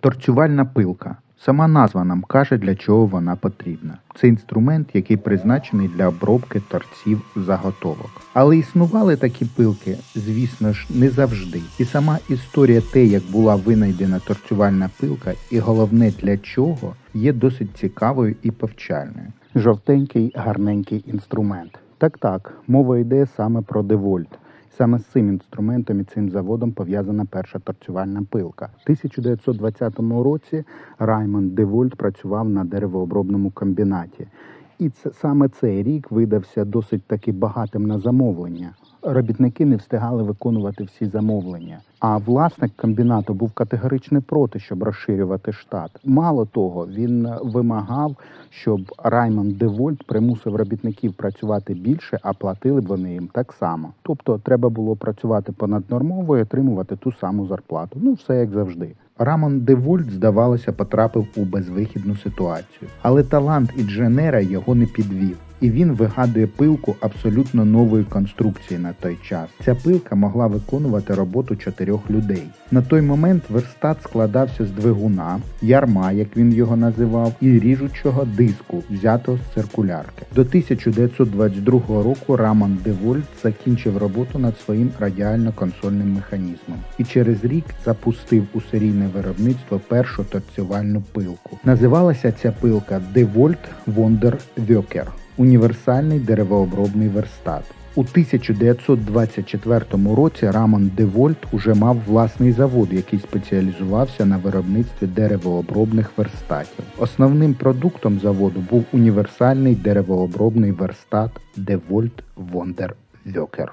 Торцювальна пилка. Сама назва нам каже, для чого вона потрібна. Це інструмент, який призначений для обробки торців заготовок. Але існували такі пилки, звісно ж, не завжди. І сама історія те, як була винайдена торцювальна пилка, і головне для чого, є досить цікавою і повчальною. Жовтенький, гарненький інструмент. Так, так, мова йде саме про девольт. Саме з цим інструментом і цим заводом пов'язана перша торцювальна пилка. У 1920 році Раймонд Девольт працював на деревообробному комбінаті. І це саме цей рік видався досить таки багатим на замовлення. Робітники не встигали виконувати всі замовлення. А власник комбінату був категорично проти, щоб розширювати штат. Мало того, він вимагав, щоб Раймонд Девольт примусив робітників працювати більше, а платили б вони їм так само. Тобто, треба було працювати понаднормово і отримувати ту саму зарплату. Ну, все як завжди. Рамон Девольт, здавалося, потрапив у безвихідну ситуацію, але талант інженера його не підвів. І він вигадує пилку абсолютно нової конструкції на той час. Ця пилка могла виконувати роботу чотирьох людей. На той момент верстат складався з двигуна, ярма, як він його називав, і ріжучого диску, взятого з циркулярки. До 1922 року Рамон Девольт закінчив роботу над своїм радіально-консольним механізмом і через рік запустив у серійне виробництво першу торцювальну пилку. Називалася ця пилка DeWalt Wonder Worker – універсальний деревообробний верстат. У 1924 році Рамон Девольт уже мав власний завод, який спеціалізувався на виробництві деревообробних верстатів. Основним продуктом заводу був універсальний деревообробний верстат Девольт Вондер Worker.